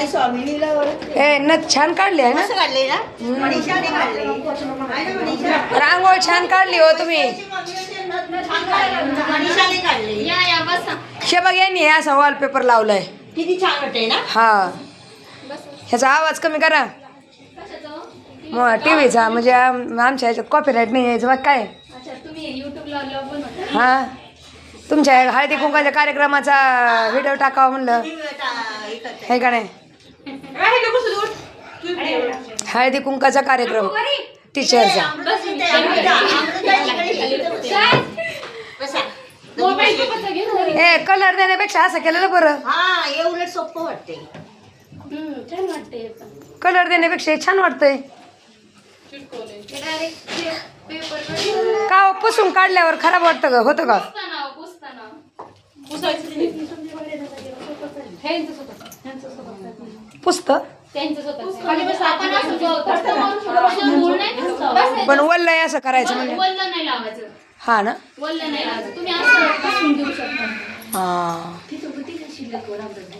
नाही स्वामिनीला ओळखते. हे नथ छान काढली आहे ना? कसं काढले ना? मनीषाने काढले. आहे ना मनीषा? रांगोळ छान काढली हो तुम्ही. मनीषाने काढले. या या बसा. हे बघ यांनी हे असा वॉलपेपर लावलाय. किती छान वाटते ना? हा. ह्याचा आवाज कमी करा. कशाचं टी व्हीचा म्हणजे आम- आमच्या ह्याच्यात कॉपीराईट नाही यायचं मग काय. अच्छा तुम्ही युट्यूबला ब्लॉग बनवता. हा. तुमच्या हळदी कुंकाच्या कार्यक्रमाचा व्हिडिओ टाकावा म्हणलं. हे का नाही? हळदी कुंकाचा कार्यक्रम. टीचरचा. ए कलर देण्यापेक्षा असं केलेलं बरं. उलट सोपं वाटते हे. कलर देण्यापेक्षा छान वाटतंय. का हो, पुसून काढल्यावर खराब वाटतं का? होतं का? पुसावं. पण वल्लय असं करायचं म्हणजे. वल्ल नाही लावायचं. हा ना? वल्ल नाही लावायचं. तुम्ही असं पुसून घेऊ शकता. हा?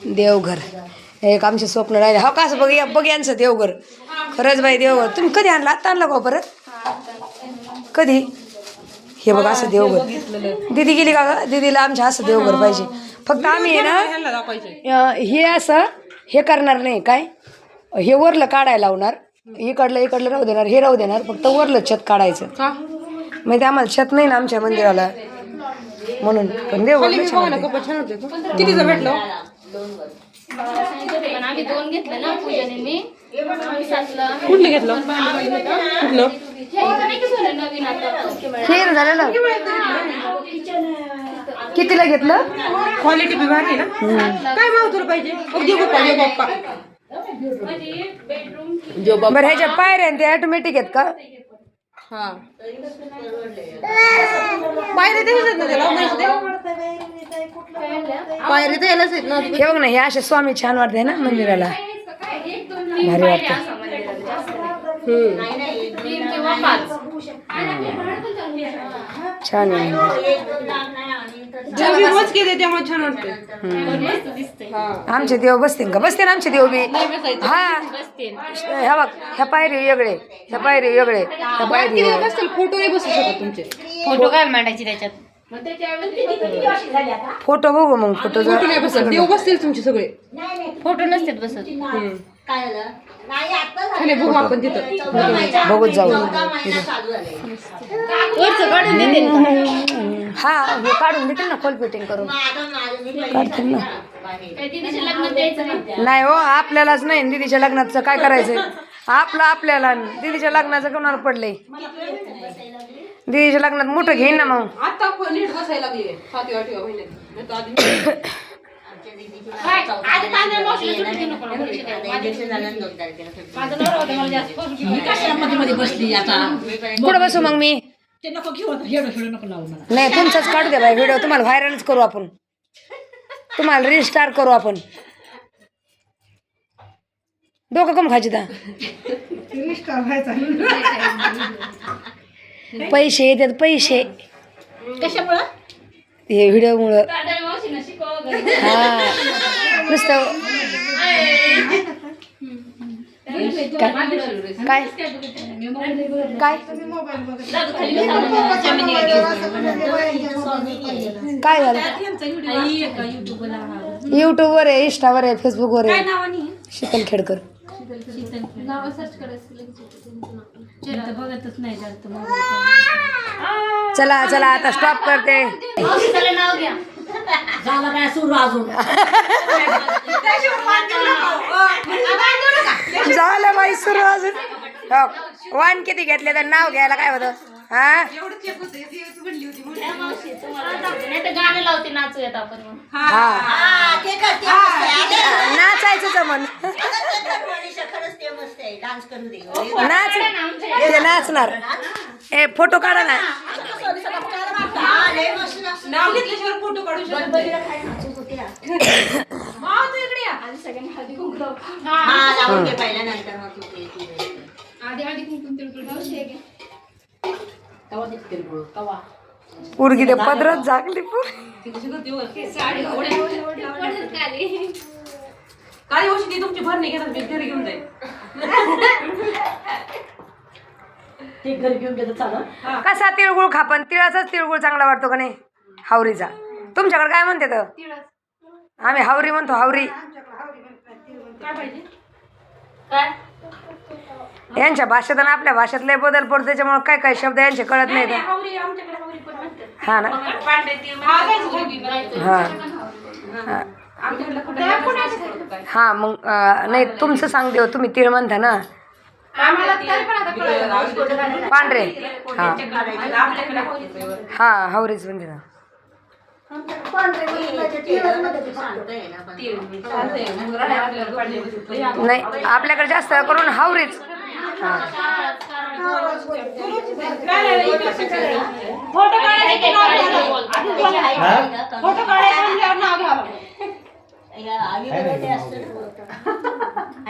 देवघर. एक आमचे स्वप्न राहिले. हो का असं बघ या- बघ यांचं देवघर. खरंच बाई देवघर. तुम्ही कधी आणलं? आत्ता आणलं का हो परत? कधी? हे बघ असं देवघर. दिदी गेली का ग? दीदीला आमच्या असं देवघर पाहिजे. फक्त आम्ही आहे ना हे असं हे करणार नाही काय? हे वरलं काढायला लावणार इकडलं इकडलं राहू देणार हे राहू देणार फक्त वरलं छत काढायचं. म्हणजे आम्हाला छत नाही ना आमच्या मंदिराला. म्हणून पण वाटते. कितीचं भेटलं? बाळा सांगितलं होतं, पण आम्ही दोन घेतले ना पूजाने मी. आम्ही सातला कुठलं घेतलं? हे कुठलं नवीन आता झालेलं. कितीला घेतलं? क्वालिटी बी भारी आहे ना? काय भाव तुला पाहिजे? बाप्पा देऊ बाप्पा म्हणजे बेडरूम बरं ह्याच्या पायऱ्या आणि ते ऑटोमॅटिक आहेत का? हा. पायरे ते ना त्याला पायरे तर यायलाच आहेत ना हे बघ ना हे असे स्वामी छान वाटते ना मंदिराला. एक दोन तीन भारी वाटतं. असं मंदिराला, जास्त नाही. तीन किंवा पाच छान आहे. केले त्यामुळे छान वाटते आमचे देव बसतील का? बसते ना आमचे देव बी. हा. बसते ह्या बघ ह्या पायरी वेगळे. ह्या पायरी वेगळे. ह्या पायरी वेगळे. बसतील फोटो नाही बसू शकत तुमचे. फोटो काय मांडायची त्याच्यात. फोटो बघू मग फोटो फोटो नाही बसत. देव बसतील तुमचे सगळे. फोटो नसतात बसत. खाली बघू आपण तिथं. बघूच जाऊ. चालू झाले. वरचं काढून देते. ना. हा हे काढून देतील ना खोल फिटिंग करून. मी काढतील ना. नाही हो आपल्यालाच नाही दीदीच्या लग्नाचं काय करायचंय? आपलं आपल्याला दीदीच्या लग्नाचं कोणाला पडलंय? दीदीच्या लग्नात मोठं घेईन ना मग. आता नीट बसायला लागली. सातव्या आठव्या महिन्यात नाही तर आधी काय? नको मला. नाही तुमचंच काढू द्या बाई व्हिडिओ तुम्हाला व्हायरलच करू आपण. तुम्हाला रिस्टार करू आपण. डोकं कम खायची ता पैसे येतात पैसे. कशामुळं? हे व्हिडिओमुळं. हा. नुसतं काय? काय? काय? झालं? युट्यूबवर आहे इंस्टावर आहे फेसबुकवर आहे शीतल खेडकर. चला चला आता स्टॉप करते. झालं. काय सुरू अजून? हो, वाण किती घेतले तर नाव घ्यायला काय होतं? हा? गाणं लावते नाचू येत आपण मग हा. हा ते नाचायचं जमन खरंच ते मस्त आहे डान्स करू दे नाच ते नाचणार. ए फोटो काढा ना. हा, लय मस्त नाव घेतल्याशिवाय फोटो काढू शकत नाही. सगळ्यांनी हळदी कुंकू लावू. हा लावून घे पहिल्या नंतर मग तू ते- तू ते. आधी हळदी कुंकू तिळगुळ मावशी आहे का? पोरगी ते झाकली कशी करते? साडी तुमची भरणी घेतात मी घरी घेऊन जाईल. ते घरी घेऊन गेलं चालत कसा तिळगुळ खापन? तिळाचाच तिळगुळ चांगला वाटतो का नाही? हावरीचा. तुमच्याकडे काय म्हणते तर? आम्ही हावरी म्हणतो हावरी. काय पाहिजे? काय? यांच्या भाषेत आणि आपल्या भाषेत लय बदल पडतो त्याच्यामुळे काय काय शब्द यांचे कळत नाही नाही, हावरी आमच्याकडे हावरी पण म्हणतात. हा ना? पांढरे हा. हा. आमच्याकडे कुठे मग अं, नाही तुमचं सांगते हो, तुम्ही तिळ म्हणता ना? आम्हाला तरी पण आता कळलं. पांढरे. हा. आपल्याकडे हावरीच. हा म्हणते ना. नाही आपल्याकडे जास्त करून हावरीच.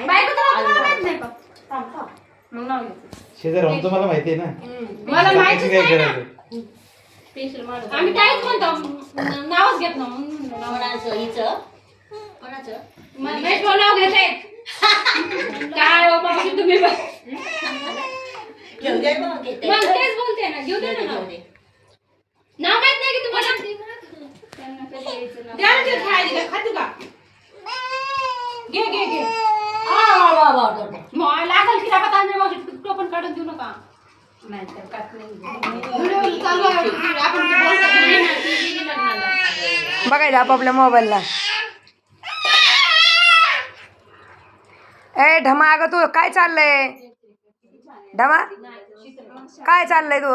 माहीत. शेजार तुम्हाला माहिती आहे ना. मला माहितीच काय नाही ना. करायचं स्पेशल माणूस आम्ही काहीच म्हणतो न- नावच घेत ना म्हणून म्हणलं नाव. कोणाचं हिचं कोणाचं महेश भाऊ नाव घेत आहेत काय हो मावशी तुम्ही पण. घेऊ दे मग घेते. मग तेच बोलते ना घेऊ दे ना नाव. घेऊ दे. नाव माहीत नाही की तुम्हाला त्यांना कधी यायचं नाव. द्या ना ते खायला द्या. खाते का घे घे घे आ, वा, वा, वा, वा. मग लागल की डबा तांदूळ मावशी तुकडं पण काढून देऊ नका चालू आहे. आपण. बघायचं आपापल्या मोबाईलला. ए ढमा अगं तू काय चाललंय? ढमा काय चाललंय तू?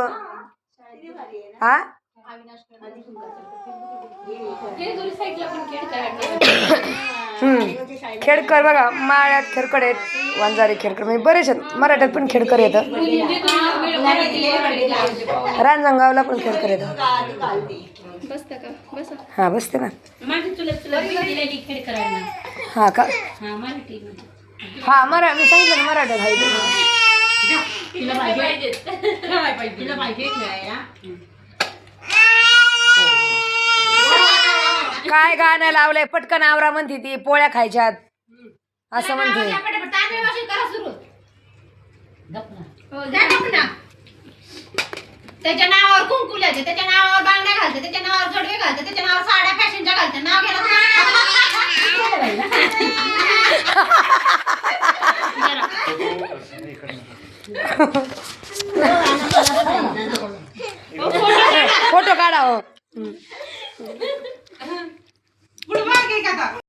हा हे दोन्ही साईडला पण खेळ करायला हम्म खेडकर बघा माळ्यात खेडकर आहेत वंजारी खेडकर. म्हणजे बरेच आहेत. मराठ्यात पण खेडकर येतं. रांजणगावला पण खेडकर येतं. हां हा बसते ना. हां हा का? हा मराठी मरा मी सांगितलं ना मराठ्यात आहे ते. तिला पाहिजे तिला पाहिजे खेळायला काय गाणं लावलंय? पटकन आवरा म्हणते ती पोळ्या खायच्यात. असं म्हणते. हो. त्याच्या नावावर कुंकू लिहायचे त्याच्या नावावर बांगड्या घालते त्याच्या नावावर जोडवे घालते त्याच्या नावावर साड्या फॅशनच्या घालते. नाव घ्यायला.